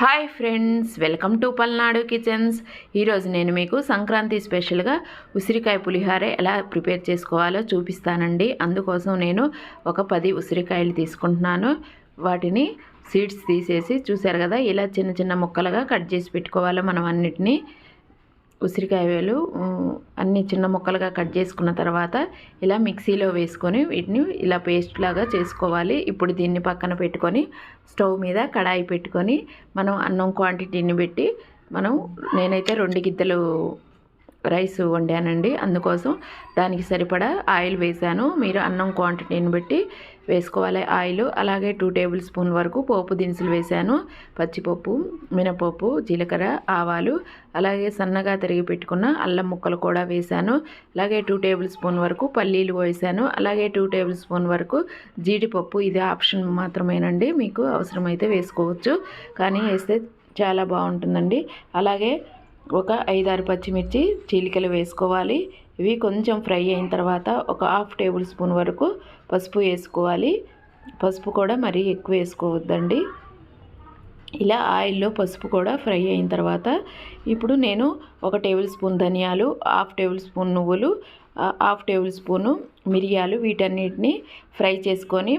Hi friends welcome to Palnadu kitchens. ఈరోజు నేను మీకు సంక్రాంతి స్పెషల్గా ఉసిరికాయ పులిహార ఎలా ప్రిపేర్ చేసుకోవాలో చూపిస్తానండి. అందుకోసం నేను ఒక పది ఉసిరికాయలు తీసుకుంటున్నాను. వాటిని సీడ్స్ తీసేసి చూసారు కదా ఇలా చిన్న చిన్న ముక్కలుగా కట్ చేసి పెట్టుకోవాలి మనం అన్నిటినీ. ఉసిరికాయలు అన్ని చిన్న ముక్కలుగా కట్ చేసుకున్న తర్వాత ఇలా మిక్సీలో వేసుకొని వీటిని ఇలా పేస్ట్ లాగా చేసుకోవాలి. ఇప్పుడు దీన్ని పక్కన పెట్టుకొని స్టవ్ మీద కడాయి పెట్టుకొని మనం అన్నం క్వాంటిటీని పెట్టి మనం నేనైతే రెండు గిద్దలు రైస్ వండానండి. అందుకోసం దానికి సరిపడా ఆయిల్ వేసాను మీరు అన్నం క్వాంటిటీని బట్టి వేసుకోవాలి ఆయిల్. అలాగే టూ టేబుల్ స్పూన్ వరకు పోపు దినుసులు వేశాను. పచ్చిపప్పు మినపప్పు జీలకర్ర ఆవాలు అలాగే సన్నగా తరిగి పెట్టుకున్న అల్లం ముక్కలు కూడా వేశాను. అలాగే టూ టేబుల్ స్పూన్ వరకు పల్లీలు వేశాను. అలాగే టూ టేబుల్ స్పూన్ వరకు జీడిపప్పు. ఇది ఆప్షన్ మాత్రమేనండి. మీకు అవసరమైతే వేసుకోవచ్చు. కానీ వేస్తే చాలా బాగుంటుందండి. అలాగే ఒక ఐదారు పచ్చిమిర్చి చీలికలు వేసుకోవాలి. ఇవి కొంచెం ఫ్రై అయిన తర్వాత ఒక హాఫ్ టేబుల్ స్పూన్ వరకు పసుపు వేసుకోవాలి. పసుపు కూడా మరీ ఎక్కువ వేసుకోవద్దండి. ఇలా ఆయిల్లో పసుపు కూడా ఫ్రై అయిన తర్వాత ఇప్పుడు నేను ఒక టేబుల్ స్పూన్ ధనియాలు హాఫ్ టేబుల్ స్పూన్ నువ్వులు హాఫ్ టేబుల్ స్పూను మిరియాలు వీటన్నిటిని ఫ్రై చేసుకొని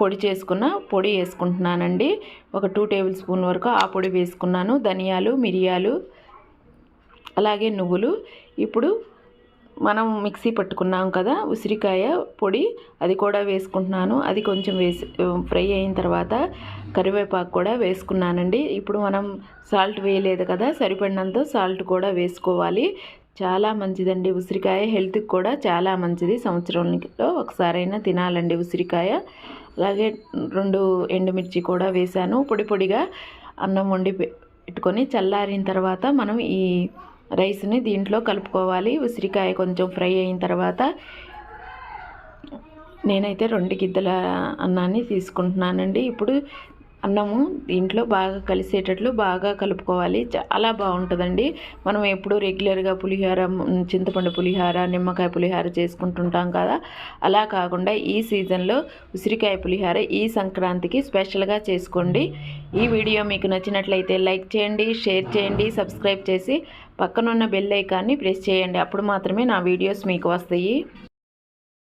పొడి చేసుకున్న పొడి వేసుకుంటున్నానండి. ఒక టూ టేబుల్ స్పూన్ వరకు ఆ పొడి వేసుకున్నాను. ధనియాలు మిరియాలు అలాగే నువ్వులు. ఇప్పుడు మనం మిక్సీ పట్టుకున్నాం కదా ఉసిరికాయ పొడి అది కూడా వేసుకుంటున్నాను. అది కొంచెం వేసి ఫ్రై అయిన తర్వాత కరివేపాకు కూడా వేసుకున్నానండి. ఇప్పుడు మనం సాల్ట్ వేయలేదు కదా సరిపడినంత సాల్ట్ కూడా వేసుకోవాలి. చాలా మంచిదండి ఉసిరికాయ. హెల్త్కి కూడా చాలా మంచిది. సంవత్సరంలో ఒకసారైనా తినాలండి ఉసిరికాయ. అలాగే రెండు ఎండుమిర్చి కూడా వేశాను. పొడి పొడిగా అన్నం వండి పె- పెట్టుకొని చల్లారిన తర్వాత మనం ఈ రైస్ని దీంట్లో కలుపుకోవాలి. ఉసిరికాయ కొంచెం ఫ్రై అయిన తర్వాత నేనైతే రెండు గిద్దల అన్నాన్ని తీసుకుంటున్నానండి. ఇప్పుడు అన్నము దీంట్లో బాగా కలిసేటట్లు బాగా కలుపుకోవాలి. చాలా బాగుంటుందండి. మనం ఎప్పుడు రెగ్యులర్గా పులిహోర చింతపండు పులిహోర నిమ్మకాయ పులిహోర చేసుకుంటుంటాం కదా. అలా కాకుండా ఈ సీజన్లో ఉసిరికాయ పులిహోర ఈ సంక్రాంతికి స్పెషల్గా చేసుకోండి. ఈ వీడియో మీకు నచ్చినట్లయితే లైక్ చేయండి షేర్ చేయండి సబ్స్క్రైబ్ చేసి పక్కనున్న బెల్ ఐకాన్ని ప్రెస్ చేయండి. అప్పుడు మాత్రమే నా వీడియోస్ మీకు వస్తాయి.